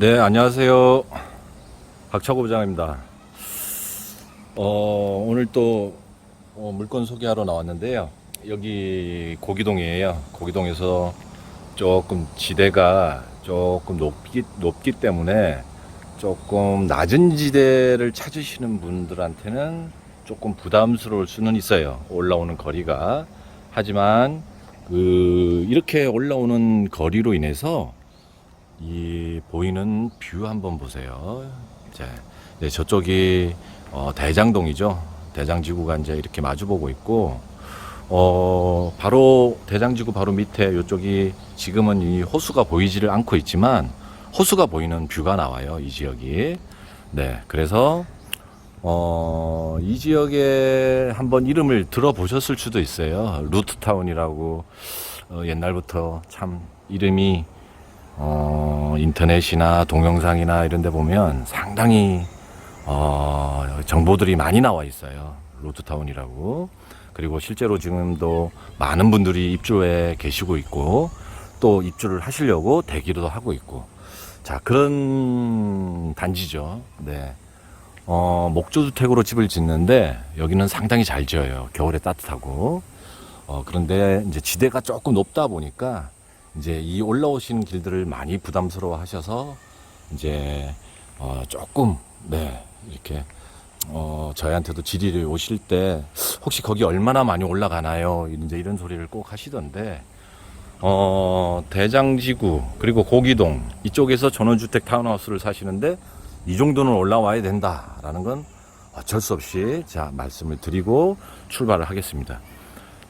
네, 안녕하세요. 박차고 부장입니다. 어, 오늘 또 어, 물건 소개하러 나왔는데요. 여기 고기동이에요. 고기동에서 조금 지대가 조금 높기, 높기 때문에 조금 낮은 지대를 찾으시는 분들한테는 조금 부담스러울 수는 있어요. 올라오는 거리가. 하지만 그 이렇게 올라오는 거리로 인해서 이 보이는 뷰 한번 보세요. 이제 네, 저쪽이 어, 대장동이죠. 대장지구가 이제 이렇게 마주보고 있고 어, 바로 대장지구 바로 밑에 이쪽이 지금은 이 호수가 보이지를 않고 있지만 호수가 보이는 뷰가 나와요. 이 지역이. 네, 그래서 어, 이 지역에 한번 이름을 들어보셨을 수도 있어요. 루트타운이라고 어, 옛날부터 참 이름이 어, 인터넷이나 동영상이나 이런 데 보면 상당히 어, 정보들이 많이 나와 있어요. 로드타운이라고. 그리고 실제로 지금도 많은 분들이 입주해 계시고 있고 또 입주를 하시려고 대기도 하고 있고 자, 그런 단지죠. 네. 어, 목조주택으로 집을 짓는데 여기는 상당히 잘 지어요. 겨울에 따뜻하고. 어, 그런데 이제 지대가 조금 높다 보니까 이제 이 올라오시는 길들을 많이 부담스러워 하셔서 이제 어, 조금 네 이렇게 어, 저희한테도 질의를 오실 때 혹시 거기 얼마나 많이 올라가나요? 이제 이런 소리를 꼭 하시던데 어, 대장지구 그리고 고기동 이쪽에서 전원주택 타운하우스를 사시는데 이 정도는 올라와야 된다라는 건 어쩔 수 없이 자 말씀을 드리고 출발을 하겠습니다.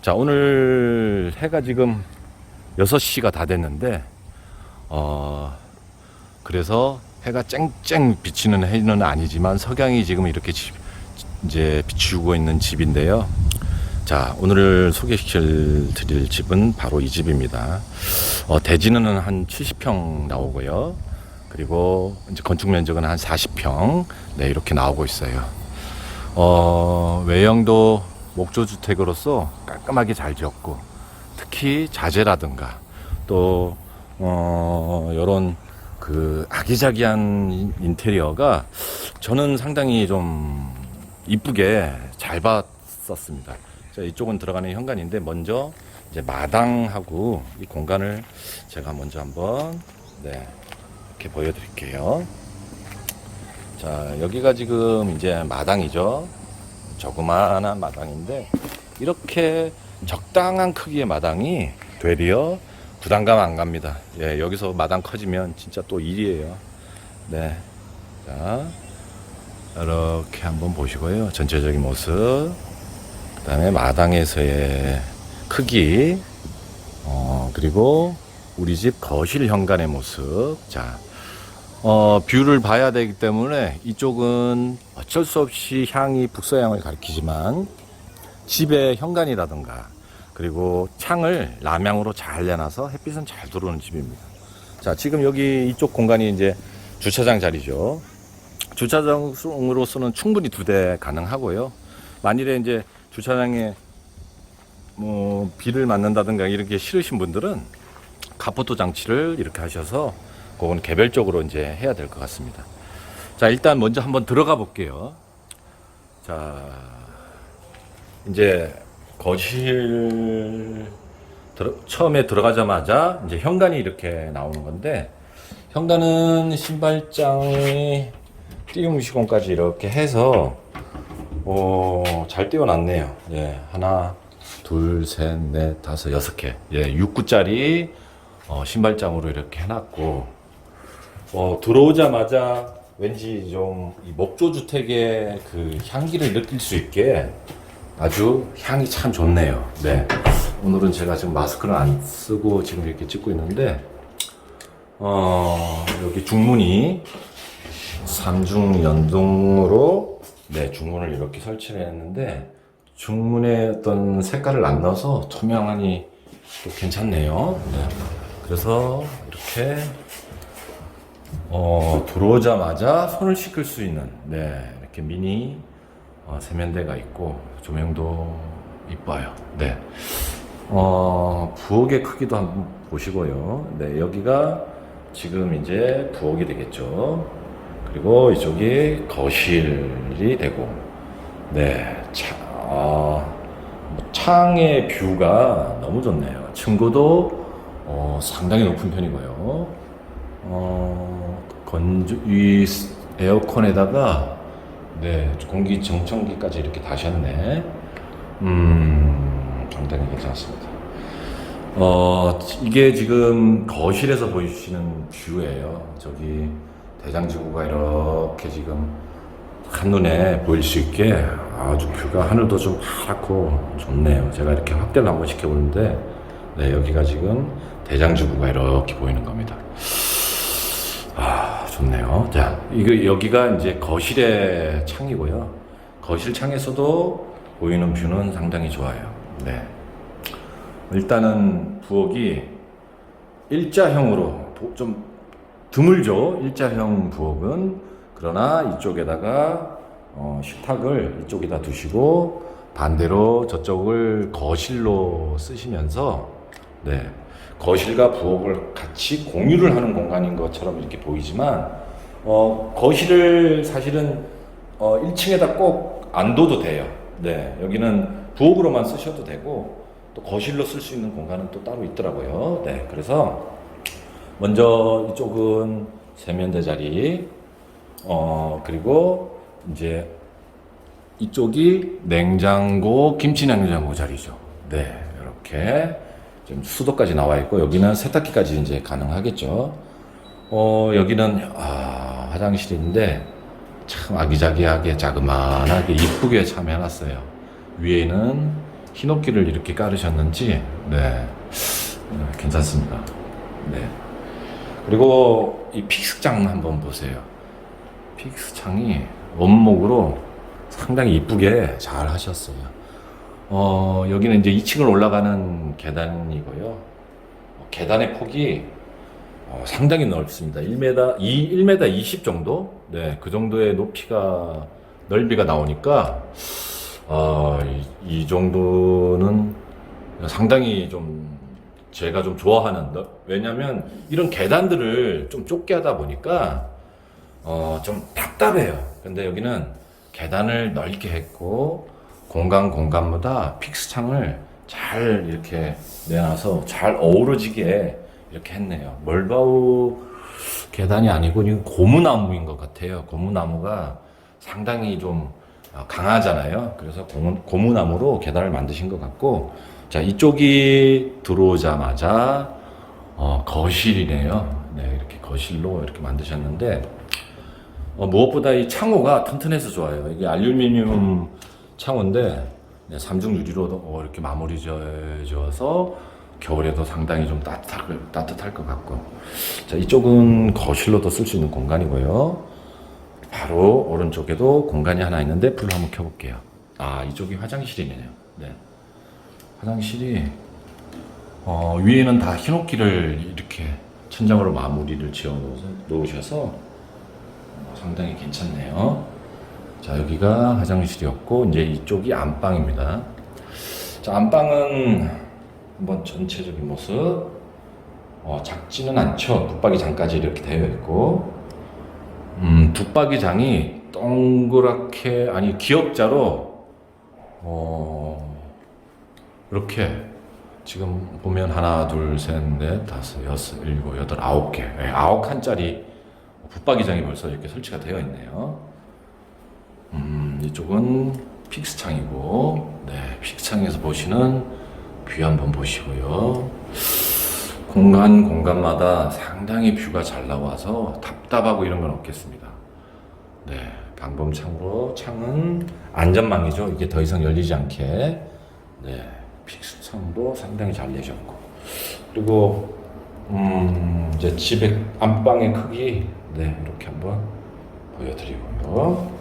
자 오늘 해가 지금 6시가 다 됐는데 어 그래서 해가 쨍쨍 비치는 해는 아니지만 석양이 지금 이렇게 지- 이제 비추고 있는 집인데요. 자, 오늘 소개시킬 드릴 집은 바로 이 집입니다. 어, 대지는 한 70평 나오고요. 그리고 이제 건축 면적은 한 40평. 네, 이렇게 나오고 있어요. 어, 외형도 목조주택으로서 깔끔하게 잘 지었고, 특히 자재라든가, 또, 어, 요런 그 아기자기한 인- 인테리어가 저는 상당히 좀 이쁘게 잘 봤었습니다. 자, 이쪽은 들어가는 현관인데 먼저 이제 마당하고 이 공간을 제가 먼저 한번 네, 이렇게 보여드릴게요. 자, 여기가 지금 이제 마당이죠. 조그마한 마당인데 이렇게 적당한 크기의 마당이 되려 부담감 안 갑니다. 예, 여기서 마당 커지면 진짜 또 일이에요. 네. 자, 이렇게 한번 보시고요. 전체적인 모습. 그 다음에 마당에서의 크기. 어, 그리고 우리 집 거실 현관의 모습. 자, 어, 뷰를 봐야 되기 때문에 이쪽은 어쩔 수 없이 향이 북서향을 가리키지만 집의 현관이라든가 그리고 창을 남향으로 잘 내놔서 햇빛은 잘 들어오는 집입니다. 자, 지금 여기 이쪽 공간이 이제 주차장 자리죠. 주차장으로서는 충분히 두 대 가능하고요. 만일에 이제 주차장에 뭐 비를 맞는다든가 이렇게 싫으신 분들은 카포트 장치를 이렇게 하셔서 그건 개별적으로 이제 해야 될 것 같습니다. 자, 일단 먼저 한번 들어가 볼게요. 자, 이제 거실 들어- 처음에 들어가자마자 이제 현관이 이렇게 나오는 건데 현관은 신발장이 띄움 시공까지 이렇게 해서 어, 잘 띄워놨네요. 예, 하나, 둘, 셋, 넷, 다섯, 여섯 개. 예, 6구짜리 어, 신발장으로 이렇게 해놨고 어, 들어오자마자 왠지 좀이 목조 주택의 그 향기를 느낄 수 있게 아주 향이 참 좋네요. 네. 오늘은 제가 지금 마스크를 안 쓰고 지금 이렇게 찍고 있는데, 어, 여기 중문이 삼중 연동으로, 네, 중문을 이렇게 설치를 했는데, 중문에 어떤 색깔을 안 넣어서 투명하니 또 괜찮네요. 네. 그래서 이렇게, 어, 들어오자마자 손을 씻을 수 있는, 네, 이렇게 미니 어, 세면대가 있고 조명도 이뻐요. 네. 어, 부엌의 크기도 한번 보시고요. 네, 여기가 지금 이제 부엌이 되겠죠. 그리고 이쪽이 거실이 되고, 네, 차, 아, 뭐 창의 뷰가 너무 좋네요. 층고도 어, 상당히 높은 편이고요. 어, 건조, 이 스- 에어컨에다가 네, 공기 정청기까지 이렇게 다셨네. 음, 상당히 괜찮습니다. 어, 이게 지금 거실에서 보여주시는 뷰예요. 저기 대장지구가 이렇게 지금 한눈에 보일 수 있게 아주 뷰가 하늘도 좀 파랗고 좋네요. 제가 이렇게 확대를 한번 시켜보는데, 네, 여기가 지금 대장지구가 이렇게 보이는 겁니다. 아, 좋네요. 자, 이거 여기가 이제 거실의 창이고요. 거실 창에서도 보이는 뷰는 상당히 좋아요. 네. 일단은 부엌이 일자형으로 도- 좀 드물죠. 일자형 부엌은 그러나 이쪽에다가 어, 식탁을 이쪽에다 두시고 반대로 저쪽을 거실로 쓰시면서 네 거실과 부엌을 같이 공유를 하는 공간인 것처럼 이렇게 보이지만 어, 거실을 사실은 어, 1층에다 꼭 안 둬도 돼요. 네 여기는 부엌으로만 쓰셔도 되고 또 거실로 쓸 수 있는 공간은 또 따로 있더라고요. 네 그래서 먼저 이쪽은 세면대 자리, 어, 그리고 이제 이쪽이 냉장고, 김치 냉장고 자리죠. 네, 이렇게 지금 수도까지 나와 있고, 여기는 세탁기까지 이제 가능하겠죠. 어, 여기는, 아, 화장실인데, 참 아기자기하게 자그마하게 이쁘게 참 해놨어요. 위에는 흰옥기를 이렇게 깔으셨는지, 네, 음, 괜찮습니다. 네. 그리고 이 픽스창 한번 보세요. 픽스창이 원목으로 상당히 이쁘게 잘 하셨어요. 어, 여기는 이제 2층을 올라가는 계단이고요. 어, 계단의 폭이 어, 상당히 넓습니다. 1m, 2, 1m 20 정도? 네, 그 정도의 높이가, 넓이가 나오니까, 어, 이, 이 정도는 상당히 좀 제가 좀 좋아하는 너- 왜냐면 이런 계단들을 좀 좁게 하다 보니까 어 좀 답답해요. 근데 여기는 계단을 넓게 했고 공간 공간마다 픽스 창을 잘 이렇게 내놔서 잘 어우러지게 이렇게 했네요. 멀바우 계단이 아니고 이건 고무나무인 것 같아요. 고무나무가 상당히 좀 어, 강하잖아요. 그래서 고무, 고무 나무로 계단을 만드신 것 같고, 자 이쪽이 들어오자마자 어, 거실이네요. 네, 이렇게 거실로 이렇게 만드셨는데 어, 무엇보다 이 창호가 튼튼해서 좋아요. 이게 알루미늄 창호인데 네, 삼중 유리로 어, 이렇게 마무리 지어서 겨울에도 상당히 좀 따뜻할, 따뜻할 것 같고 자 이쪽은 거실로도 쓸 수 있는 공간이고요. 바로 오른쪽에도 공간이 하나 있는데 불 한번 켜볼게요. 아 이쪽이 화장실이네요. 네. 화장실이 어, 위에는 다 흰옥기를 이렇게 천장으로 마무리를 지어 놓으셔서 어, 상당히 괜찮네요. 자 여기가 화장실이었고 이제 이쪽이 안방입니다. 자 안방은 한번 전체적인 모습 어, 작지는 않죠. 붙박이장까지 이렇게 되어 있고 음, 붙박이장이 동그랗게 아니 기역자로 어, 이렇게 지금 보면 하나, 둘, 셋, 넷, 다섯, 여섯, 일곱, 여덟, 아홉 개, 예, 아홉 칸짜리 붙박이장이 벌써 이렇게 설치가 되어 있네요. 음, 이쪽은 픽스창이고, 네, 픽스창에서 보시는 뷰 한번 보시고요. 공간 공간마다 상당히 뷰가 잘 나와서 답답하고 이런 건 없겠습니다. 네, 방범창으로 창은 안전망이죠. 이게 더 이상 열리지 않게. 네, 픽스창도 상당히 잘 내셨고. 그리고 음, 이제 집의 안방의 크기 네, 이렇게 한번 보여드리고요.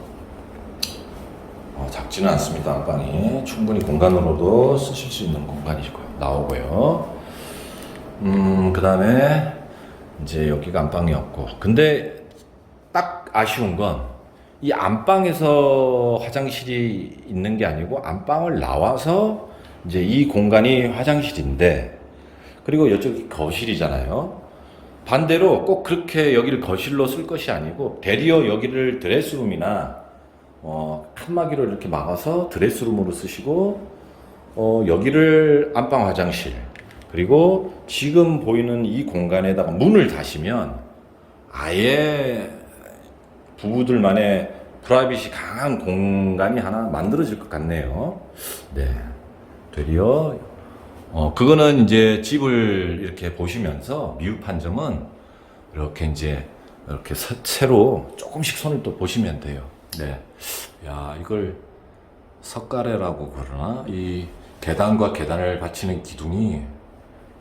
어, 작지는 않습니다. 안방이 충분히 공간으로도 쓰실 수 있는 공간이고요. 나오고요. 음, 그 다음에 이제 여기가 안방이었고. 근데 딱 아쉬운 건 이 안방에서 화장실이 있는 게 아니고 안방을 나와서 이제 이 공간이 화장실인데 그리고 이쪽이 거실이잖아요. 반대로 꼭 그렇게 여기를 거실로 쓸 것이 아니고 대리어 여기를 드레스룸이나 어, 칸막이로 이렇게 막아서 드레스룸으로 쓰시고 어, 여기를 안방 화장실 그리고 지금 보이는 이 공간에다가 문을 닫으면 아예 부부들만의 프라이빗이 강한 공간이 하나 만들어질 것 같네요. 네. 되려 어 그거는 이제 집을 이렇게 보시면서 미흡한 점은 이렇게 이제 이렇게 새- 새로 조금씩 손을 또 보시면 돼요. 네. 야, 이걸 석가래라고 그러나 이 계단과 계단을 받치는 기둥이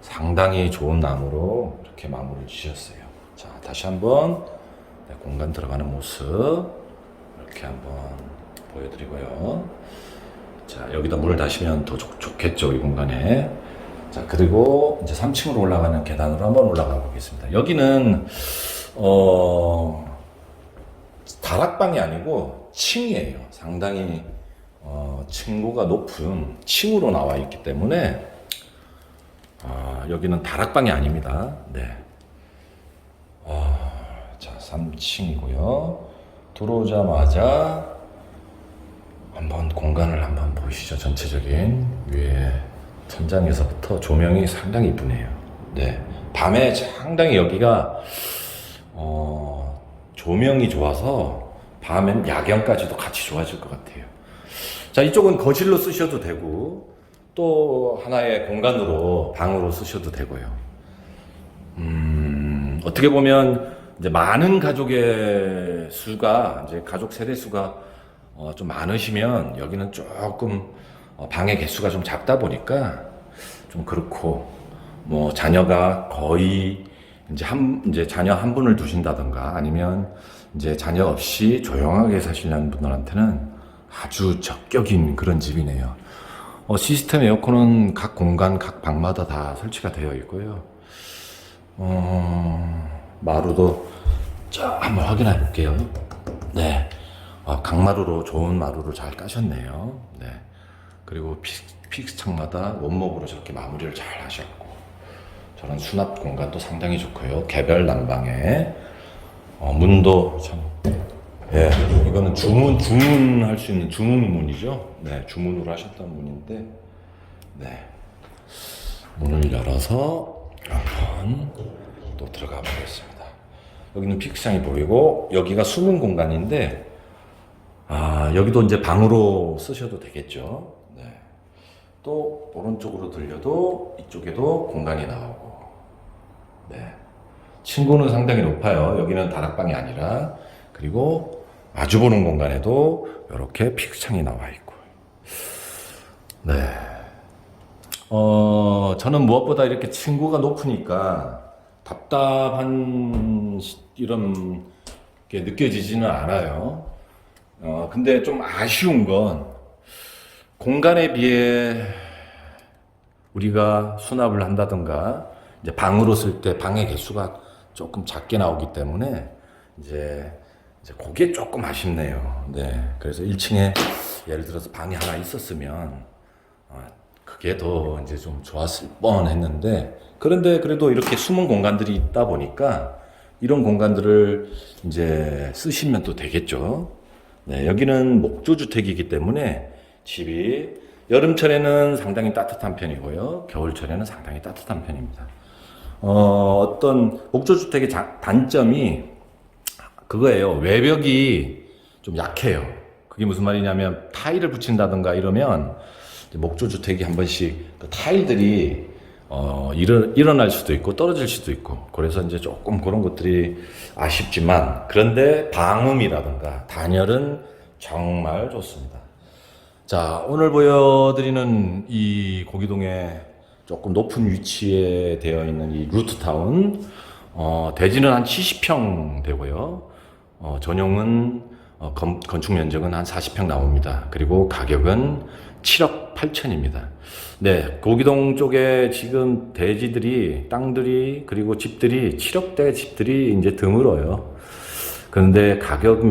상당히 좋은 나무로 이렇게 마무리를 지셨어요. 자, 다시 한번 네, 공간 들어가는 모습 이렇게 한번 보여드리고요. 자, 여기다 문을 닫으면 더 좋, 좋겠죠, 이 공간에. 자, 그리고 이제 3층으로 올라가는 계단으로 한번 올라가 보겠습니다. 여기는, 어, 다락방이 아니고 층이에요. 상당히, 어, 층고가 높은 층으로 나와 있기 때문에, 아, 여기는 다락방이 아닙니다. 네. 아, 자, 3층이고요. 들어오자마자 한번 공간을 한번 보시죠. 전체적인 위에 천장에서부터 조명이 상당히 이쁘네요. 네, 밤에 상당히 여기가 어, 조명이 좋아서 밤엔 야경까지도 같이 좋아질 것 같아요. 자, 이쪽은 거실로 쓰셔도 되고 또 하나의 공간으로 방으로 쓰셔도 되고요. 음, 어떻게 보면 이제 많은 가족의 수가 이제 가족 세대 수가 어, 좀 많으시면 여기는 조금 어, 방의 개수가 좀 작다 보니까 좀 그렇고 뭐 자녀가 거의 이제 한 이제 자녀 한 분을 두신다던가 아니면 이제 자녀 없이 조용하게 사시려는 분들한테는 아주 적격인 그런 집이네요. 어, 시스템 에어컨은 각 공간 각 방마다 다 설치가 되어 있고요. 어, 마루도 자 한번 확인해 볼게요. 네, 아, 강마루로 좋은 마루를 잘 까셨네요. 네, 그리고 픽, 픽스창마다 원목으로 저렇게 마무리를 잘 하셨고 저런 수납 공간도 상당히 좋고요. 개별 난방에 어, 문도 참. 예, 이거는 주문 주문할 수 있는 주문 문이죠. 네, 주문으로 하셨던 문인데, 네, 문을 열어서 한번 또 들어가 보겠습니다. 여기는 픽스창이 보이고 여기가 숨은 공간인데, 아 여기도 이제 방으로 쓰셔도 되겠죠. 네, 또 오른쪽으로 들려도 이쪽에도 공간이 나오고, 네. 층고는 상당히 높아요. 여기는 다락방이 아니라 그리고 마주 보는 공간에도 이렇게 픽창이 나와 있고. 네. 어, 저는 무엇보다 이렇게 층고가 높으니까 답답한 시- 이런 게 느껴지지는 않아요. 어, 근데 좀 아쉬운 건 공간에 비해 우리가 수납을 한다든가 이제 방으로 쓸 때 방의 개수가 조금 작게 나오기 때문에 이제 이제 그게 조금 아쉽네요. 네. 그래서 1층에 예를 들어서 방이 하나 있었으면 어, 그게 더 이제 좀 좋았을 뻔 했는데 그런데 그래도 이렇게 숨은 공간들이 있다 보니까 이런 공간들을 이제 쓰시면 또 되겠죠. 네, 여기는 목조주택이기 때문에 집이 여름철에는 상당히 따뜻한 편이고요. 겨울철에는 상당히 따뜻한 편입니다. 어, 어떤 목조주택의 자- 단점이 그거예요. 외벽이 좀 약해요. 그게 무슨 말이냐면 타일을 붙인다든가 이러면 목조주택이 한 번씩 그 타일들이 어, 일어, 일어날 수도 있고 떨어질 수도 있고 그래서 이제 조금 그런 것들이 아쉽지만 그런데 방음이라든가 단열은 정말 좋습니다. 자, 오늘 보여드리는 이 고기동의 조금 높은 위치에 되어 있는 이 루트타운, 어, 대지는 한 70평 되고요. 어, 전용은, 어, 건, 건축 면적은 한 40평 나옵니다. 그리고 가격은 7억 8천입니다. 네, 고기동 쪽에 지금 대지들이, 땅들이, 그리고 집들이, 7억대 집들이 이제 드물어요. 그런데 가격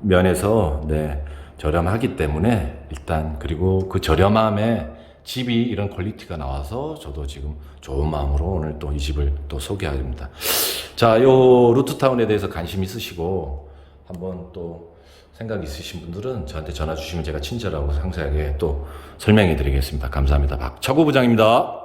면에서 네, 저렴하기 때문에 일단 그리고 그 저렴함에 집이 이런 퀄리티가 나와서 저도 지금 좋은 마음으로 오늘 또 이 집을 또 소개합니다. 자, 요 루트타운에 대해서 관심 있으시고 한번 또 생각 있으신 분들은 저한테 전화 주시면 제가 친절하고 상세하게 또 설명해 드리겠습니다. 감사합니다. 박차구 부장입니다.